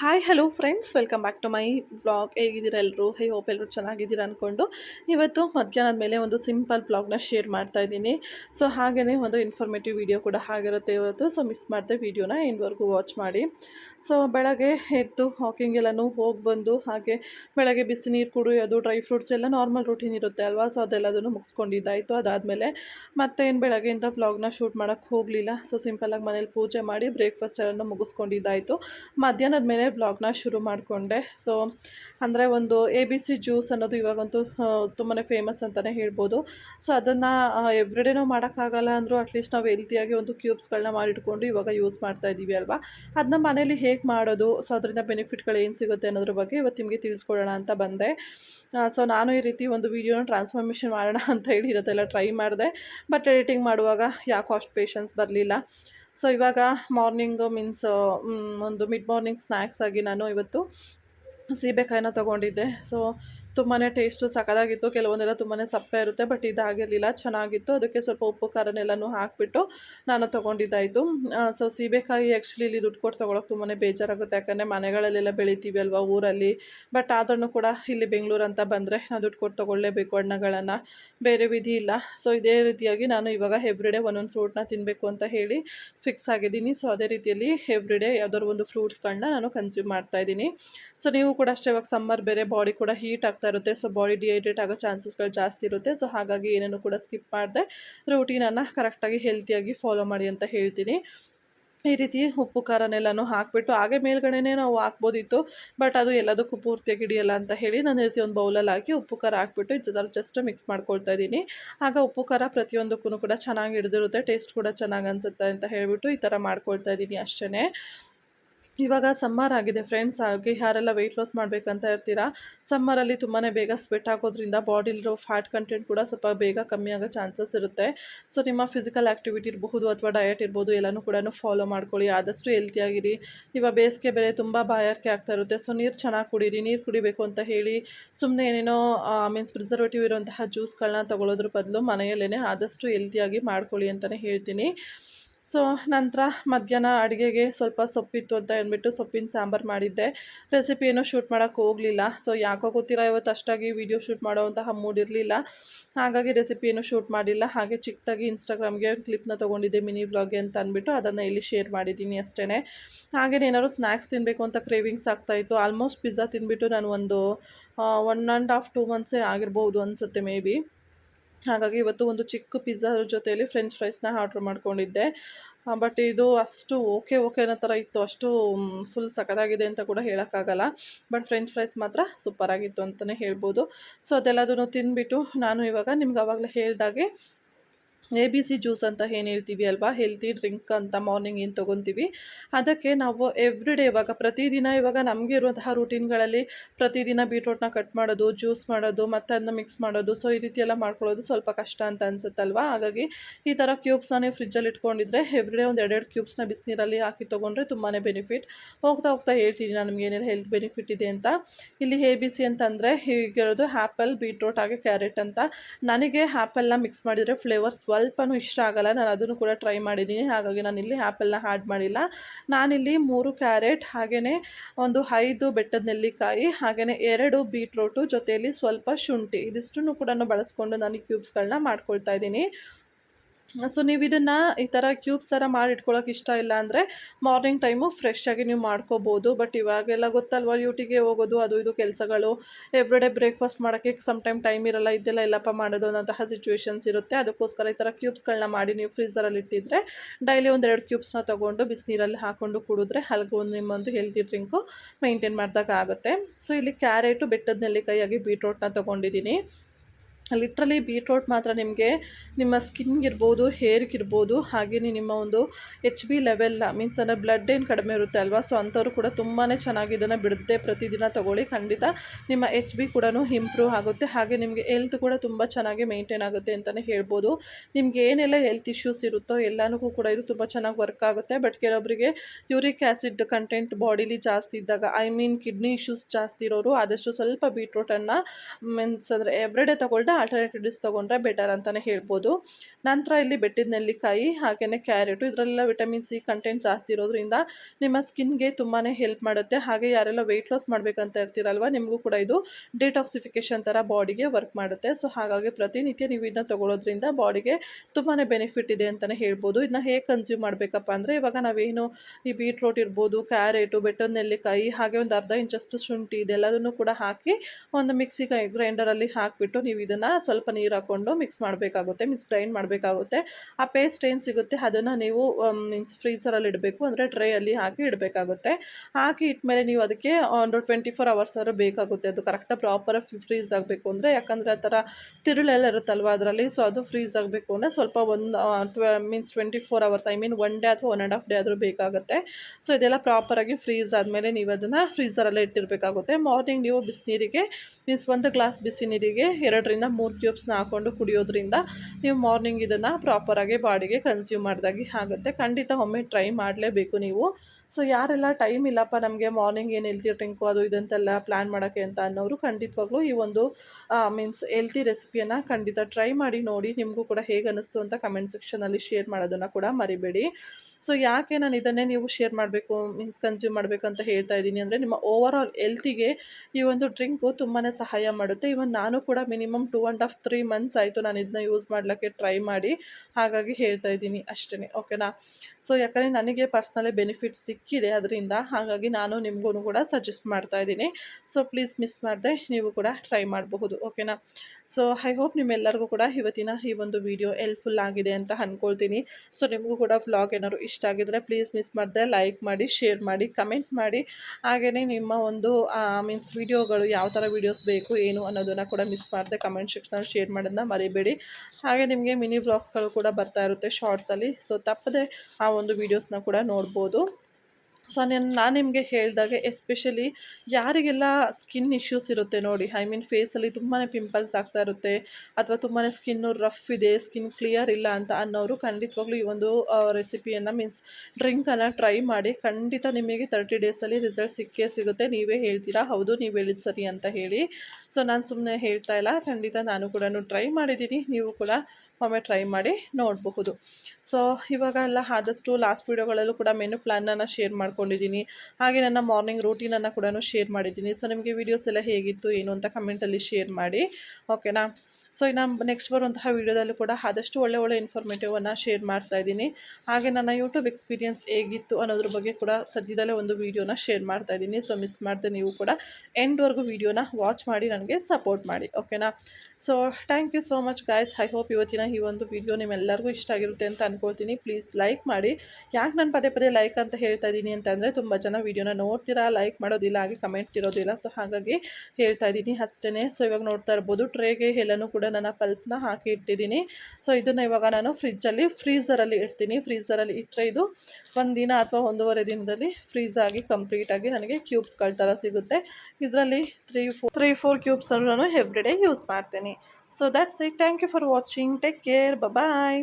Hi hello friends welcome back to my vlog ಹೇಗಿದ್ದೀರಾ ಎಲ್ಲರೂ high hope ಎಲ್ಲರೂ ಚೆನ್ನಾಗಿದ್ದೀರಾ ಅಂದ್ಕೊಂಡು ಇವತ್ತು ಮಧ್ಯಾಹ್ನದ ಮೇಲೆ ಒಂದು ಸಿಂಪಲ್ ವ್ಲಾಗ್ನ ಶೇರ್ ಮಾಡ್ತಾ ಇದ್ದೀನಿ. ಸೊ ಹಾಗೆಯೇ ಒಂದು ಇನ್ಫಾರ್ಮೇಟಿವ್ ವಿಡಿಯೋ ಕೂಡ ಆಗಿರುತ್ತೆ ಇವತ್ತು. ಸೊ ಮಿಸ್ ಮಾಡಿದೆ ವಿಡಿಯೋನ ಎಂಡ್ವರೆಗೂ ವಾಚ್ ಮಾಡಿ. ಸೊ ಬೆಳಗ್ಗೆ ಎದ್ದು ವಾಕಿಂಗ್ ಎಲ್ಲನೂ ಹೋಗಿ ಬಂದು, ಹಾಗೆ ಬೆಳಗ್ಗೆ ಬಿಸಿ ನೀರು ಕುಡಿಯೋದು ಡ್ರೈ ಫ್ರೂಟ್ಸ್ ಎಲ್ಲ ನಾರ್ಮಲ್ ರೂಟೀನ್ ಇರುತ್ತೆ ಅಲ್ವಾ? ಸೊ ಅದೆಲ್ಲದನ್ನು ಮುಗಿಸ್ಕೊಂಡಿದ್ದಾಯಿತು. ಅದಾದಮೇಲೆ ಮತ್ತೇನು ಬೆಳಗ್ಗೆಯಿಂದ ವ್ಲಾಗ್ನ ಶೂಟ್ ಮಾಡೋಕ್ಕೆ ಹೋಗಲಿಲ್ಲ. ಸೊ ಸಿಂಪಲ್ಲಾಗಿ ಮನೇಲಿ ಪೂಜೆ ಮಾಡಿ ಬ್ರೇಕ್ಫಾಸ್ಟ್ ಎಲ್ಲನೂ ಮುಗಿಸ್ಕೊಂಡಿದ್ದಾಯಿತು. ಮಧ್ಯಾಹ್ನದ ಮೇಲೆ ಬ್ಲಾಗ್ನ ಶುರು ಮಾಡಿಕೊಂಡೆ. ಸೊ ಅಂದರೆ ಒಂದು ಎ ಬಿ ಸಿ ಜ್ಯೂಸ್ ಅನ್ನೋದು ಇವಾಗಂತೂ ತುಂಬಾ ಫೇಮಸ್ ಅಂತಲೇ ಹೇಳ್ಬೋದು. ಸೊ ಅದನ್ನು ಎವ್ರಿಡೇ ನಾವು ಮಾಡೋಕ್ಕಾಗಲ್ಲ ಅಂದರೂ ಅಟ್ಲೀಸ್ಟ್ ನಾವು ಹೆಲ್ತಿಯಾಗಿ ಒಂದು ಕ್ಯೂಬ್ಸ್ಗಳನ್ನ ಮಾಡಿಟ್ಕೊಂಡು ಇವಾಗ ಯೂಸ್ ಮಾಡ್ತಾ ಇದ್ದೀವಿ ಅಲ್ವಾ? ಅದನ್ನ ಮನೇಲಿ ಹೇಗೆ ಮಾಡೋದು? ಸೊ ಅದರಿಂದ ಬೆನಿಫಿಟ್ಗಳು ಏನು ಸಿಗುತ್ತೆ ಅನ್ನೋದ್ರ ಬಗ್ಗೆ ಇವತ್ತು ನಿಮಗೆ ತಿಳಿಸ್ಕೊಡೋಣ ಅಂತ ಬಂದೆ. ಸೊ ನಾನು ಈ ರೀತಿ ಒಂದು ವೀಡಿಯೋನ ಟ್ರಾನ್ಸ್ಫಾರ್ಮೇಷನ್ ಮಾಡೋಣ ಅಂತ ಹೇಳಿ ಇರೋದೆಲ್ಲ ಟ್ರೈ ಮಾಡಿದೆ. ಬಟ್ ಎಡಿಟಿಂಗ್ ಮಾಡುವಾಗ ಯಾಕೋ ಅಷ್ಟು ಪೇಷನ್ಸ್ ಬರಲಿಲ್ಲ. ಸೊ ಇವಾಗ ಮಾರ್ನಿಂಗು ಮೀನ್ಸ್ ಒಂದು ಮಿಡ್ ಮಾರ್ನಿಂಗ್ ಸ್ನ್ಯಾಕ್ಸ್ ಆಗಿ ನಾನು ಇವತ್ತು ಸೀಬೆಕಾಯಿನ ತೊಗೊಂಡಿದ್ದೆ. ಸೊ ತುಂಬಾ ಟೇಸ್ಟು ಸಖತ್ತಾಗಿತ್ತು ಕೆಲವೊಂದೆಲ್ಲ ತುಂಬಾ ಸಪ್ಪೆ ಇರುತ್ತೆ ಬಟ್ ಇದಾಗಿರಲಿಲ್ಲ. ಚೆನ್ನಾಗಿತ್ತು. ಅದಕ್ಕೆ ಸ್ವಲ್ಪ ಉಪ್ಪು ಖಾರನೆಲ್ಲನೂ ಹಾಕಿಬಿಟ್ಟು ನಾನು ತೊಗೊಂಡಿದ್ದಾಯಿತು. ಸೊ ಸೀಬೆಕಾಯಿ ಆ್ಯಕ್ಚುಲಿ ಇಲ್ಲಿ ದುಡ್ಡು ಕೊಟ್ಟು ತೊಗೊಳಕ್ಕೆ ತುಂಬಾ ಬೇಜಾರಾಗುತ್ತೆ. ಯಾಕಂದರೆ ಮನೆಗಳಲ್ಲೆಲ್ಲ ಬೆಳಿತೀವಿ ಅಲ್ವಾ ಊರಲ್ಲಿ. ಬಟ್ ಆದ್ರೂ ಕೂಡ ಇಲ್ಲಿ ಬೆಂಗಳೂರು ಅಂತ ಬಂದರೆ ನಾನು ದುಡ್ಡು ಕೊಟ್ಟು ತೊಗೊಳ್ಳೇಬೇಕು ಹಣ್ಣುಗಳನ್ನು. ಬೇರೆ ವಿಧಿ ಇಲ್ಲ. ಸೊ ಇದೇ ರೀತಿಯಾಗಿ ನಾನು ಇವಾಗ ಎವ್ರಿಡೇ ಒಂದೊಂದು ಫ್ರೂಟ್ನ ತಿನ್ನಬೇಕು ಅಂತ ಹೇಳಿ ಫಿಕ್ಸ್ ಆಗಿದ್ದೀನಿ. ಸೊ ಅದೇ ರೀತಿಯಲ್ಲಿ ಎವ್ರಿಡೇ ಯಾವ್ದಾದ್ರು ಒಂದು ಫ್ರೂಟ್ಸ್ಗಳನ್ನ ನಾನು ಕನ್ಸ್ಯೂಮ್ ಮಾಡ್ತಾಯಿದ್ದೀನಿ ಸೊ ನೀವು ಕೂಡ ಅಷ್ಟೇ ಇವಾಗ ಸಮ್ಮರ್ ಬೇರೆ ಬಾಡಿ ಕೂಡ ಹೀಟ್ ಆಗ್ತಾ ಇರುತ್ತೆ. ಸೊ ಬಾಡಿ ಡಿಹೈಡ್ರೇಟ್ ಆಗೋ ಚಾನ್ಸಸ್ಗಳು ಜಾಸ್ತಿ ಇರುತ್ತೆ. ಸೊ ಹಾಗಾಗಿ ಏನೇನು ಕೂಡ ಸ್ಕಿಪ್ ಮಾಡಿದೆ. ರೂಟೀನನ್ನು ಕರೆಕ್ಟಾಗಿ ಹೆಲ್ತಿಯಾಗಿ ಫಾಲೋ ಮಾಡಿ ಅಂತ ಹೇಳ್ತೀನಿ. ಈ ರೀತಿ ಉಪ್ಪು ಖಾರನೆಲ್ಲನೂ ಹಾಕಿಬಿಟ್ಟು, ಹಾಗೆ ಮೇಲ್ಗಡೆನೇ ನಾವು ಹಾಕ್ಬೋದಿತ್ತು ಬಟ್ ಅದು ಎಲ್ಲದಕ್ಕೂ ಪೂರ್ತಿಯಾಗಿ ಹಿಡಿಯಲ್ಲ ಅಂತ ಹೇಳಿ ನಾನು ರೀತಿ ಒಂದು ಬೌಲಲ್ಲಿ ಹಾಕಿ ಉಪ್ಪು, ಖಾರ ಹಾಕ್ಬಿಟ್ಟು ಇದರ ಜಸ್ಟ್ ಮಿಕ್ಸ್ ಮಾಡ್ಕೊಳ್ತಾ ಇದ್ದೀನಿ. ಆಗ ಉಪ್ಪು, ಖಾರ ಪ್ರತಿಯೊಂದಕ್ಕೂ ಕೂಡ ಚೆನ್ನಾಗಿ ಹಿಡಿದಿರುತ್ತೆ ಟೇಸ್ಟ್ ಕೂಡ ಚೆನ್ನಾಗಿ ಅನಿಸುತ್ತೆ ಅಂತ ಹೇಳಿಬಿಟ್ಟು ಈ ಥರ ಮಾಡ್ಕೊಳ್ತಾ ಇದ್ದೀನಿ ಅಷ್ಟೇ ಇವಾಗ ಸಮ್ಮರ್ ಆಗಿದೆ ಫ್ರೆಂಡ್ಸ್ ಹಾಗೆ ಯಾರೆಲ್ಲ ವೆಯ್ಟ್ ಲಾಸ್ ಮಾಡಬೇಕಂತ ಇರ್ತೀರಾ? ಸಮ್ಮರಲ್ಲಿ ತುಂಬಾ ಬೇಗ ಸ್ವೆಟ್ ಹಾಕೋದ್ರಿಂದ ಬಾಡಿಲಿರೋ ಫ್ಯಾಟ್ ಕಂಟೆಂಟ್ ಕೂಡ ಸ್ವಲ್ಪ ಬೇಗ ಕಮ್ಮಿ ಆಗೋ ಚಾನ್ಸಸ್ ಇರುತ್ತೆ. ಸೊ ನಿಮ್ಮ ಫಿಸಿಕಲ್ ಆ್ಯಕ್ಟಿವಿಟಿ ಇರಬಹುದು ಅಥವಾ ಡಯಟ್ ಇರ್ಬೋದು, ಎಲ್ಲನೂ ಕೂಡ ಫಾಲೋ ಮಾಡ್ಕೊಳ್ಳಿ. ಆದಷ್ಟು ಹೆಲ್ತಿಯಾಗಿರಿ ಇವಾಗ ಬೇಸಿಗೆ ಬೇರೆ ತುಂಬ ಬಾಯಾರಿಕೆ ಆಗ್ತಾ ಇರುತ್ತೆ. ಸೊ ನೀರು ಚೆನ್ನಾಗಿ ಕುಡೀರಿ, ನೀರು ಕುಡಿಬೇಕು ಅಂತ ಹೇಳಿ ಸುಮ್ಮನೆ ಏನೇನೋ ಮೀನ್ಸ್ ಪ್ರಿಸರ್ವೇಟಿವ್ ಇರುವಂತಹ ಜ್ಯೂಸ್ಗಳನ್ನ ತಗೊಳ್ಳೋದ್ರ ಬದಲು ಮನೆಯಲ್ಲೇ ಆದಷ್ಟು ಹೆಲ್ತಿಯಾಗಿ ಮಾಡ್ಕೊಳ್ಳಿ ಅಂತಲೇ ಹೇಳ್ತೀನಿ. ಸೊ, ನಂತರ ಮಧ್ಯಾಹ್ನ ಅಡುಗೆಗೆ ಸ್ವಲ್ಪ ಸೊಪ್ಪಿತ್ತು ಅಂತ ಅಂದ್ಬಿಟ್ಟು ಸೊಪ್ಪಿನ ಸಾಂಬಾರು ಮಾಡಿದ್ದೆ. ರೆಸಿಪಿ ಏನೂ ಶೂಟ್ ಮಾಡೋಕ್ಕೆ ಹೋಗಲಿಲ್ಲ. ಸೊ, ಯಾಕೋ ಗೊತ್ತಿರೋ ಇವತ್ತು ಅಷ್ಟಾಗಿ ವೀಡಿಯೋ ಶೂಟ್ ಮಾಡೋವಂತಹ ಮೂಡ್ ಇರಲಿಲ್ಲ. ಹಾಗಾಗಿ ರೆಸಿಪಿ ಏನೂ ಶೂಟ್ ಮಾಡಿಲ್ಲ. ಹಾಗೆ ಚಿಕ್ಕದಾಗಿ ಇನ್ಸ್ಟಾಗ್ರಾಮ್ಗೆ ಕ್ಲಿಪ್ನ ತೊಗೊಂಡಿದ್ದೆ, ಮಿನಿ ವ್ಲಾಗ್ಗೆ ಅಂತ ಅಂದ್ಬಿಟ್ಟು ಅದನ್ನು ಇಲ್ಲಿ ಶೇರ್ ಮಾಡಿದ್ದೀನಿ ಅಷ್ಟೇ ಹಾಗೇನೇ ಏನಾದ್ರು ಸ್ನ್ಯಾಕ್ಸ್ ತಿನ್ನಬೇಕು ಅಂತ ಕ್ರೇವಿಂಗ್ಸ್ ಆಗ್ತಾಯಿತ್ತು ಆಲ್ಮೋಸ್ಟ್ ಪಿಜ್ಜಾ ತಿನ್ಬಿಟ್ಟು ನಾನು ಒಂದು ಒನ್ ಆ್ಯಂಡ್ ಹಾಫ್ ಟೂ ಮಂತ್ಸೇ ಆಗಿರ್ಬೋದು ಅನಿಸುತ್ತೆ ಮೇ ಬಿ. ಹಾಗಾಗಿ ಇವತ್ತು ಒಂದು ಚಿಕ್ಕ ಪಿಜ್ಜಾ ಜೊತೆಯಲ್ಲಿ ಫ್ರೆಂಚ್ ಫ್ರೈಸ್ನ ಆರ್ಡ್ರ್ ಮಾಡ್ಕೊಂಡಿದ್ದೆ. ಬಟ್ ಇದು ಅಷ್ಟು ಓಕೆ ಓಕೆ ಅನ್ನೋ ಥರ ಇತ್ತು. ಅಷ್ಟು ಫುಲ್ ಸಖತ್ತಾಗಿದೆ ಅಂತ ಕೂಡ ಹೇಳೋಕ್ಕಾಗಲ್ಲ. ಬಟ್ ಫ್ರೆಂಚ್ ಫ್ರೈಸ್ ಮಾತ್ರ ಸೂಪರಾಗಿತ್ತು ಅಂತಲೇ ಹೇಳ್ಬೋದು. ಸೊ ಅದೆಲ್ಲದನ್ನು ತಿಂದುಬಿಟ್ಟು ನಾನು ಇವಾಗ ನಿಮ್ಗೆ ಅವಾಗಲೇ ಹೇಳ್ದಾಗೆ ಎ ಬಿ ಸಿ ಜ್ಯೂಸ್ ಅಂತ ಏನು ಹೇಳ್ತೀವಿ ಅಲ್ವಾ? ಹೆಲ್ತಿ ಡ್ರಿಂಕ್ ಅಂತ ಮಾರ್ನಿಂಗ್ ಏನು ತೊಗೊತೀವಿ. ಅದಕ್ಕೆ ನಾವು ಎವ್ರಿ ಡೇ ಇವಾಗ ಪ್ರತಿದಿನ ಇವಾಗ ನಮಗೆ ಇರುವಂತಹ ರೂಟೀನ್ಗಳಲ್ಲಿ ಪ್ರತಿದಿನ ಬೀಟ್ರೋಟ್ನ ಕಟ್ ಮಾಡೋದು ಜ್ಯೂಸ್ ಮಾಡೋದು ಮತ್ತು ಅದನ್ನ ಮಿಕ್ಸ್ ಮಾಡೋದು ಸೊ ಈ ರೀತಿ ಎಲ್ಲ ಮಾಡ್ಕೊಳ್ಳೋದು ಸ್ವಲ್ಪ ಕಷ್ಟ ಅಂತ ಅನಿಸುತ್ತಲ್ವಾ? ಹಾಗಾಗಿ ಈ ಥರ ಕ್ಯೂಬ್ಸ್ನೇ ಫ್ರಿಜ್ಜಲ್ಲಿ ಇಟ್ಕೊಂಡಿದ್ರೆ ಎವ್ರಿ ಡೇ ಒಂದು ಎರಡೆರಡು ಕ್ಯೂಬ್ಸ್ನ ಬಿಸಿನೀರಲ್ಲಿ ಹಾಕಿ ತೊಗೊಂಡ್ರೆ ತುಂಬಾ ಬೆನಿಫಿಟ್ ಹೋಗ್ತಾ ಹೋಗ್ತಾ ಹೇಳ್ತೀನಿ ನಾನು ನಮ್ಗೆ ಏನೇನು ಹೆಲ್ತ್ ಬೆನಿಫಿಟ್ ಇದೆ ಅಂತ. ಇಲ್ಲಿ ಎ ಬಿ ಸಿ ಅಂತಂದರೆ ಹೀಗಿರೋದು ಆ್ಯಪಲ್ ಬೀಟ್ರೋಟ್ ಹಾಗೆ ಕ್ಯಾರೆಟ್ ಅಂತ. ನನಗೆ ಆ್ಯಪಲ್ನ ಮಿಕ್ಸ್ ಮಾಡಿದರೆ ಫ್ಲೇವರ್ ಸ್ವಲ್ಪನೂ ಇಷ್ಟ ಆಗಲ್ಲ. ನಾನು ಅದನ್ನು ಕೂಡ ಟ್ರೈ ಮಾಡಿದ್ದೀನಿ. ಹಾಗಾಗಿ ನಾನು ಇಲ್ಲಿ ಆ್ಯಪಲ್ನ ಆ್ಯಡ್ ಮಾಡಿಲ್ಲ. ನಾನಿಲ್ಲಿ ಮೂರು ಕ್ಯಾರೆಟ್ ಹಾಗೆಯೇ ಒಂದು ಐದು ಬೆಟ್ಟದ ನೆಲ್ಲಿಕಾಯಿ ಹಾಗೆಯೇ ಎರಡು ಬೀಟ್ರೋಟು ಜೊತೆಯಲ್ಲಿ ಸ್ವಲ್ಪ ಶುಂಠಿ. ಇದಿಷ್ಟನ್ನು ಕೂಡ ಬಳಸ್ಕೊಂಡು ನಾನು ಕ್ಯೂಬ್ಸ್ಗಳನ್ನ ಮಾಡ್ಕೊಳ್ತಾ ಇದ್ದೀನಿ. ಸೊ ನೀವು ಇದನ್ನು ಈ ಥರ ಕ್ಯೂಬ್ಸ್ ಥರ ಮಾಡಿ ಇಟ್ಕೊಳ್ಳೋಕೆ ಇಷ್ಟ ಇಲ್ಲ ಅಂದರೆ ಮಾರ್ನಿಂಗ್ ಟೈಮು ಫ್ರೆಶ್ ಆಗಿ ನೀವು ಮಾಡ್ಕೋಬೋದು. ಬಟ್ ಇವಾಗೆಲ್ಲ ಗೊತ್ತಲ್ವ ಡ್ಯೂಟಿಗೆ ಹೋಗೋದು, ಅದು ಇದು ಕೆಲಸಗಳು ಎವ್ರಿಡೇ ಬ್ರೇಕ್ಫಾಸ್ಟ್ ಮಾಡೋಕ್ಕೆ ಸಮ್ ಟೈಮ್ ಟೈಮ್ ಇರಲ್ಲ, ಇದೆಲ್ಲ ಎಲ್ಲಪ್ಪ ಮಾಡೋದು ಅನ್ನೋಂತಹ ಸಿಚುವೇಷನ್ಸ್ ಇರುತ್ತೆ. ಅದಕ್ಕೋಸ್ಕರ ಈ ಥರ ಕ್ಯೂಬ್ಸ್ಗಳನ್ನ ಮಾಡಿ ನೀವು ಫ್ರೀಸರಲ್ಲಿ ಇಟ್ಟಿದ್ರೆ ಡೈಲಿ ಒಂದೆರಡು ಕ್ಯೂಬ್ಸ್ನ ತೊಗೊಂಡು ಬಿಸಿನೀರಲ್ಲಿ ಹಾಕ್ಕೊಂಡು ಕುಡಿದ್ರೆ ಒಂದು ನಿಮ್ಮೊಂದು ಹೆಲ್ತಿ ಡ್ರಿಂಕು ಮೈಂಟೈನ್ ಮಾಡಿದಾಗ ಆಗುತ್ತೆ. ಸೊ ಇಲ್ಲಿ ಕ್ಯಾರೆಟು ಬೆಟ್ಟದ ನೆಲ್ಲಿಕಾಯಿಯಾಗಿ ಬೀಟ್ರೋಟ್ನ ತೊಗೊಂಡಿದ್ದೀನಿ. ಲಿಟ್ರಲಿ ಬೀಟ್ರೋಟ್ ಮಾತ್ರ ನಿಮಗೆ ನಿಮ್ಮ ಸ್ಕಿನ್ಗಿರ್ಬೋದು, ಹೇರ್ಗಿರ್ಬೋದು ಹಾಗೆಯೇ ನಿಮ್ಮ ಒಂದು ಎಚ್ ಬಿ ಲೆವೆಲ್ಲ ಮೀನ್ಸ್ ಅಂದರೆ ಬ್ಲಡ್ ಏನು ಕಡಿಮೆ ಇರುತ್ತೆ ಅಲ್ವಾ? ಸೊ ಅಂಥವ್ರು ಕೂಡ ತುಂಬಾ ಚೆನ್ನಾಗಿ ಇದನ್ನು ಬಿಡದೆ ಪ್ರತಿದಿನ ತೊಗೊಳ್ಳಿ. ಖಂಡಿತ ನಿಮ್ಮ ಎಚ್ ಬಿ ಕೂಡ ಇಂಪ್ರೂವ್ ಆಗುತ್ತೆ. ಹಾಗೆ ನಿಮಗೆ ಹೆಲ್ತ್ ಕೂಡ ತುಂಬ ಚೆನ್ನಾಗಿ ಮೇಂಟೈನ್ ಆಗುತ್ತೆ ಅಂತಲೇ ಹೇಳ್ಬೋದು. ನಿಮ್ಗೆ ಏನೆಲ್ಲ ಹೆಲ್ತ್ ಇಶ್ಯೂಸ್ ಇರುತ್ತೋ ಎಲ್ಲನೂ ಕೂಡ ಇದು ತುಂಬ ಚೆನ್ನಾಗಿ ವರ್ಕ್ ಆಗುತ್ತೆ. ಬಟ್ ಕೆಲವೊಬ್ಬರಿಗೆ ಯೂರಿಕ್ ಆ್ಯಸಿಡ್ ಕಂಟೆಂಟ್ ಬಾಡಿಲಿ ಜಾಸ್ತಿ ಇದ್ದಾಗ ಐ ಮೀನ್ ಕಿಡ್ನಿ ಇಶ್ಯೂಸ್ ಜಾಸ್ತಿ ಇರೋರು ಆದಷ್ಟು ಸ್ವಲ್ಪ ಬೀಟ್ರೂಟನ್ನು ಮೀನ್ಸ್ ಅಂದರೆ ಎವ್ರಿಡೇ ತೊಗೊಳ್ದೆ ಆಲ್ಟರ್ನೇಟಿವ್ ಡಿಸ್ ತೊಗೊಂಡ್ರೆ ಬೆಟರ್ ಅಂತಲೇ ಹೇಳ್ಬೋದು. ನಂತರ ಇಲ್ಲಿ ಬೆಟ್ಟಿದ ನೆಲ್ಲಿಕಾಯಿ ಹಾಗೆಯೇ ಕ್ಯಾರೆಟು ಇದರಲ್ಲೆಲ್ಲ ವಿಟಮಿನ್ ಸಿ ಕಂಟೆಂಟ್ ಜಾಸ್ತಿ ಇರೋದ್ರಿಂದ ನಿಮ್ಮ ಸ್ಕಿನ್ಗೆ ತುಂಬಾ ಹೆಲ್ಪ್ ಮಾಡುತ್ತೆ. ಹಾಗೆ ಯಾರೆಲ್ಲ ವೆಯ್ಟ್ ಲಾಸ್ ಮಾಡಬೇಕಂತ ಇರ್ತೀರಲ್ವ, ನಿಮಗೂ ಕೂಡ ಇದು ಡಿಟಾಕ್ಸಿಫಿಕೇಷನ್ ಥರ ಬಾಡಿಗೆ ವರ್ಕ್ ಮಾಡುತ್ತೆ. ಸೊ ಹಾಗಾಗಿ ಪ್ರತಿನಿತ್ಯ ನೀವು ಇದನ್ನ ತೊಗೊಳೋದ್ರಿಂದ ಬಾಡಿಗೆ ತುಂಬಾ ಬೆನಿಫಿಟ್ ಇದೆ ಅಂತಲೇ ಹೇಳ್ಬೋದು. ಇದನ್ನ ಹೇಗೆ ಕನ್ಸ್ಯೂಮ್ ಮಾಡಬೇಕಪ್ಪ ಅಂದರೆ, ಇವಾಗ ನಾವೇನು ಈ ಬೀಟ್ರೋಟ್ ಇರ್ಬೋದು ಕ್ಯಾರೆಟು ಬೆಟ್ಟದ ನೆಲ್ಲಿಕಾಯಿ, ಹಾಗೆ ಒಂದು ಅರ್ಧ ಇಂಚಷ್ಟು ಶುಂಠಿ ಇದೆಲ್ಲದನ್ನು ಕೂಡ ಹಾಕಿ ಒಂದು ಮಿಕ್ಸಿ ಗ್ರೈಂಡರಲ್ಲಿ ಹಾಕಿಬಿಟ್ಟು ನೀವು ಇದನ್ನು ಸ್ವಲ್ಪ ನೀರು ಹಾಕ್ಕೊಂಡು ಮಿಕ್ಸ್ ಮಾಡಬೇಕಾಗುತ್ತೆ ಮಿಕ್ಸ್ ಗ್ರೈಂಡ್ ಮಾಡಬೇಕಾಗುತ್ತೆ. ಆ ಪೇಸ್ಟ್ ಏನು ಸಿಗುತ್ತೆ, ಅದನ್ನು ನೀವು ಮೀನ್ಸ್ ಫ್ರೀಸರಲ್ಲಿ ಇಡಬೇಕು, ಅಂದರೆ ಟ್ರೇಯಲ್ಲಿ ಹಾಕಿ ಇಡಬೇಕಾಗುತ್ತೆ. ಹಾಕಿ ಇಟ್ಮೇಲೆ ನೀವು ಅದಕ್ಕೆ ಒಂದು ಟ್ವೆಂಟಿ ಫೋರ್ ಅವರ್ಸ್ ಆದರೂ ಬೇಕಾಗುತ್ತೆ. ಅದು ಕರೆಕ್ಟಾಗಿ ಪ್ರಾಪರಾಗಿ ಫ್ರೀಸ್ ಆಗಬೇಕು ಅಂದರೆ, ಯಾಕಂದರೆ ಆ ಥರ ತಿರುಳೆಲ್ಲ ಇರುತ್ತಲ್ವ ಅದರಲ್ಲಿ? ಸೊ ಅದು ಫ್ರೀಸ್ ಆಗಬೇಕು ಅಂದರೆ ಸ್ವಲ್ಪ ಒಂದು ಟ್ವೆ means twenty four hours I mean one day ಅಥವಾ ಒನ್ ಆ್ಯಂಡ್ ಹಾಫ್ ಡೇ ಆದರೂ ಬೇಕಾಗುತ್ತೆ. ಸೊ ಇದೆಲ್ಲ ಪ್ರಾಪರಾಗಿ ಫ್ರೀಸ್ ಆದಮೇಲೆ ನೀವು ಅದನ್ನು ಫ್ರೀಸರಲ್ಲೇ ಇಟ್ಟಿರಬೇಕಾಗುತ್ತೆ. ಮಾರ್ನಿಂಗ್ ನೀವು ಬಿಸಿನೀರಿಗೆ ಮೀನ್ಸ್ ಒಂದು ಗ್ಲಾಸ್ ಬಿಸಿ ನೀರಿಗೆ ಎರಡರಿಂದ ಮೂರು ಕ್ಯೂಬ್ಸ್ನ ಹಾಕ್ಕೊಂಡು ಕುಡಿಯೋದ್ರಿಂದ ನೀವು ಮಾರ್ನಿಂಗ್ ಇದನ್ನು ಪ್ರಾಪರಾಗಿ ಬಾಡಿಗೆ ಕನ್ಸ್ಯೂಮ್ ಮಾಡಿದಾಗೆ ಆಗುತ್ತೆ. ಖಂಡಿತ ಒಮ್ಮೆ ಟ್ರೈ ಮಾಡಲೇಬೇಕು ನೀವು. ಸೊ ಯಾರೆಲ್ಲ ಟೈಮ್ ಇಲ್ಲಪ್ಪ ನಮಗೆ ಮಾರ್ನಿಂಗ್ ಏನು ಹೆಲ್ತಿ ಡ್ರಿಂಕು ಅದು ಇದಂತೆಲ್ಲ ಪ್ಲ್ಯಾನ್ ಮಾಡೋಕ್ಕೆ ಅಂತ ಅನ್ನೋರು ಖಂಡಿತವಾಗ್ಲೂ ಈ ಒಂದು ಮೀನ್ಸ್ ಹೆಲ್ತಿ ರೆಸಿಪಿಯನ್ನು ಖಂಡಿತ ಟ್ರೈ ಮಾಡಿ ನೋಡಿ ನಿಮಗೂ ಕೂಡ ಹೇಗೆ ಅನ್ನಿಸ್ತು ಅಂತ ಕಮೆಂಟ್ ಸೆಕ್ಷನಲ್ಲಿ ಶೇರ್ ಮಾಡೋದನ್ನು ಕೂಡ ಮರಿಬೇಡಿ. ಸೊ ಯಾಕೆ ನಾನು ಇದನ್ನೇ ನೀವು ಶೇರ್ ಮಾಡಬೇಕು ಮೀನ್ಸ್ ಕನ್ಸ್ಯೂಮ್ ಮಾಡಬೇಕು ಅಂತ ಹೇಳ್ತಾ ಇದ್ದೀನಿ ಅಂದರೆ ನಿಮ್ಮ ಓವರ್ ಆಲ್ ಹೆಲ್ತಿಗೆ ಈ ಒಂದು ಡ್ರಿಂಕು ತುಂಬಾ ಸಹಾಯ ಮಾಡುತ್ತೆ. ಇವನ್ ನಾನು ಕೂಡ minimum two and half three months ಆಯಿತು ನಾನು ಇದನ್ನ ಯೂಸ್ ಮಾಡಲಿಕ್ಕೆ ಟ್ರೈ ಮಾಡಿ ಹಾಗಾಗಿ ಹೇಳ್ತಾ ಇದ್ದೀನಿ ಅಷ್ಟೇ ಓಕೆನಾ ಸೊ ಯಾಕಂದರೆ ನನಗೆ ಪರ್ಸ್ನಲಿ ಬೆನಿಫಿಟ್ ಸಿಕ್ಕಿದೆ ಅದರಿಂದ ಹಾಗಾಗಿ ನಾನು ನಿಮಗೂ ಕೂಡ ಸಜೆಸ್ಟ್ ಮಾಡ್ತಾ ಇದ್ದೀನಿ. ಸೊ ಪ್ಲೀಸ್ ಮಿಸ್ ಮಾಡದೆ, ನೀವು ಕೂಡ ಟ್ರೈ ಮಾಡಬಹುದು ಓಕೆನಾ ಸೊ ಐ ಹೋಪ್ ನಿಮ್ಮೆಲ್ಲರಿಗೂ ಕೂಡ ಇವತ್ತಿನ ಈ ಒಂದು ವಿಡಿಯೋ ಹೆಲ್ಪ್ಫುಲ್ ಆಗಿದೆ ಅಂತ ಅಂದ್ಕೊಳ್ತೀನಿ ಸೊ ನಿಮಗೂ ಕೂಡ ವ್ಲಾಗ್ ಏನಾದ್ರು ಇಷ್ಟ ಆಗಿದ್ರೆ ಪ್ಲೀಸ್ ಮಿಸ್ ಮಾಡದೆ ಲೈಕ್ ಮಾಡಿ ಶೇರ್ ಮಾಡಿ ಕಮೆಂಟ್ ಮಾಡಿ. ಹಾಗೆಯೇ ನಿಮ್ಮ ಒಂದು ಮೀನ್ಸ್ ವೀಡಿಯೋಗಳು ಯಾವ ಥರ ವೀಡಿಯೋಸ್ ಬೇಕು, ಏನು ಅನ್ನೋದನ್ನು ಕೂಡ ಮಿಸ್ ಮಾಡದೆ ಕಮೆಂಟ್ ಸೆಕ್ಷನಲ್ಲಿ ಶೇರ್ ಮಾಡೋದನ್ನ ಮರಿಬೇಡಿ. ಹಾಗೆ ನಿಮಗೆ ಮಿನಿ ವ್ಲಾಗ್ಸ್ಗಳು ಕೂಡ ಬರ್ತಾ ಇರುತ್ತೆ ಶಾರ್ಟ್ಸಲ್ಲಿ ಸೊ ತಪ್ಪದೆ ಆ ಒಂದು ವೀಡಿಯೋಸ್ನ ಕೂಡ ನೋಡ್ಬೋದು. ಸೊ ನಾನು ನಾನು ನಿಮಗೆ ಹೇಳಿದಾಗ ಎಸ್ಪೆಷಲಿ ಯಾರಿಗೆಲ್ಲ ಸ್ಕಿನ್ ಇಶ್ಯೂಸ್ ಇರುತ್ತೆ ನೋಡಿ ಐ ಮೀನ್ ಫೇಸಲ್ಲಿ ತುಂಬಾ ಪಿಂಪಲ್ಸ್ ಆಗ್ತಾ ಇರುತ್ತೆ, ಅಥವಾ ತುಂಬಾ ಸ್ಕಿನ್ನು ರಫ್ ಇದೆ ಸ್ಕಿನ್ ಕ್ಲಿಯರ್ ಇಲ್ಲ ಅಂತ ಅನ್ನೋರು ಖಂಡಿತವಾಗ್ಲೂ ಈ ಒಂದು ರೆಸಿಪಿಯನ್ನು ಮೀನ್ಸ್ ಡ್ರಿಂಕನ್ನು ಟ್ರೈ ಮಾಡಿ ಖಂಡಿತ ನಿಮಗೆ ತರ್ಟಿ ಡೇಸಲ್ಲಿ ರಿಸಲ್ಟ್ ಸಿಕ್ಕೇ ಸಿಗುತ್ತೆ. ನೀವೇ ಹೇಳ್ತೀರಾ? ಹೌದು, ನೀವು ಹೇಳಿದ ಸರಿ ಅಂತ ಹೇಳಿ. ಸೊ ನಾನು ಸುಮ್ಮನೆ ಹೇಳ್ತಾ ಇಲ್ಲ. ಖಂಡಿತ ನಾನು ಕೂಡ ಟ್ರೈ ಮಾಡಿದ್ದೀನಿ. ನೀವು ಕೂಡ ಒಮ್ಮೆ ಟ್ರೈ ಮಾಡಿ ನೋಡಬಹುದು. ಸೊ ಇವಾಗ ಎಲ್ಲ ಆದಷ್ಟು ಲಾಸ್ಟ್ ವೀಡಿಯೋಗಳಲ್ಲೂ ಕೂಡ ಮೆನು ಪ್ಲ್ಯಾನನ್ನು ಶೇರ್ ಮಾಡ್ಕೊಂಡಿದ್ದೀನಿ. ಹಾಗೆ ನನ್ನ ಮಾರ್ನಿಂಗ್ ರೂಟೀನನ್ನು ಕೂಡ ಶೇರ್ ಮಾಡಿದ್ದೀನಿ. ಸೊ ನಿಮಗೆ ವೀಡಿಯೋಸ್ ಎಲ್ಲ ಹೇಗಿತ್ತು, ಏನು ಅಂತ ಕಮೆಂಟಲ್ಲಿ ಶೇರ್ ಮಾಡಿ. ಓಕೆನಾ ಸೊ ಇನ್ನು ನೆಕ್ಸ್ಟ್ ಬರುವಂತಹ ವಿಡಿಯೋದಲ್ಲೂ ಕೂಡ ಆದಷ್ಟು ಒಳ್ಳೆ ಒಳ್ಳೆ ಇನ್ಫಾರ್ಮೇಟಿವನ್ನು ಶೇರ್ ಮಾಡ್ತಾ ಇದ್ದೀನಿ. ಹಾಗೆ ನನ್ನ ಯೂಟ್ಯೂಬ್ ಎಕ್ಸ್ಪೀರಿಯೆನ್ಸ್ ಹೇಗಿತ್ತು ಅನ್ನೋದ್ರ ಬಗ್ಗೆ ಕೂಡ ಸದ್ಯದಲ್ಲೇ ಒಂದು ವೀಡಿಯೋನ ಶೇರ್ ಮಾಡ್ತಾ ಇದ್ದೀನಿ. ಸೊ ಮಿಸ್ ಮಾಡಿದೆ ನೀವು ಕೂಡ ಎಂಡ್ವರೆಗೂ ವೀಡಿಯೋನ ವಾಚ್ ಮಾಡಿ, ನನಗೆ ಸಪೋರ್ಟ್ ಮಾಡಿ. ಓಕೆನಾ so thank you so much guys I hope ಇವತ್ತಿನ ಈ ಒಂದು ವಿಡಿಯೋ ನಿಮ್ಮೆಲ್ಲರಿಗೂ ಇಷ್ಟ ಆಗಿರುತ್ತೆ ಅಂತ ಅಂದ್ಕೊಳ್ತೀನಿ ಪ್ಲೀಸ್ ಲೈಕ್ ಮಾಡಿ. ಯಾಕೆ ನಾನು ಪದೇ ಪದೇ ಲೈಕ್ ಅಂತ ಹೇಳ್ತಾ ಇದ್ದೀನಿ ಅಂತಂದರೆ, ತುಂಬ ಜನ ವೀಡಿಯೋನ ನೋಡ್ತೀರಾ ಲೈಕ್ ಮಾಡೋದಿಲ್ಲ, ಹಾಗೆ ಕಮೆಂಟ್ ಇರೋದಿಲ್ಲ. ಸೊ ಹಾಗಾಗಿ ಹೇಳ್ತಾ ಇದ್ದೀನಿ ಅಷ್ಟೇ ಸೊ ಇವಾಗ ನೋಡ್ತಾ ಇರ್ಬೋದು. ಟ್ರೇಗೆ ಎಲ್ಲನೂ ಕೂಡ ನನ್ನ ಪಲ್ಪ್ನ ಹಾಕಿ ಇಟ್ಟಿದ್ದೀನಿ. ಸೊ ಇದನ್ನು ಇವಾಗ ನಾನು ಫ್ರಿಜ್ಜಲ್ಲಿ ಫ್ರೀಸರಲ್ಲಿ ಇಡ್ತೀನಿ. ಫ್ರೀಸರಲ್ಲಿ ಇಟ್ಟರೆ ಇದು ಒಂದು ದಿನ ಅಥವಾ ಒಂದೂವರೆ ದಿನದಲ್ಲಿ ಫ್ರೀಸ್ ಆಗಿ ಕಂಪ್ಲೀಟಾಗಿ ನನಗೆ ಕ್ಯೂಬ್ಸ್ಗಳ ಥರ ಸಿಗುತ್ತೆ. ಇದರಲ್ಲಿ three four three four cubes ನಾನು ಎವ್ರಿಡೇ ಯೂಸ್ ಮಾಡ್ತೀನಿ. So that's it thank you for watching take care bye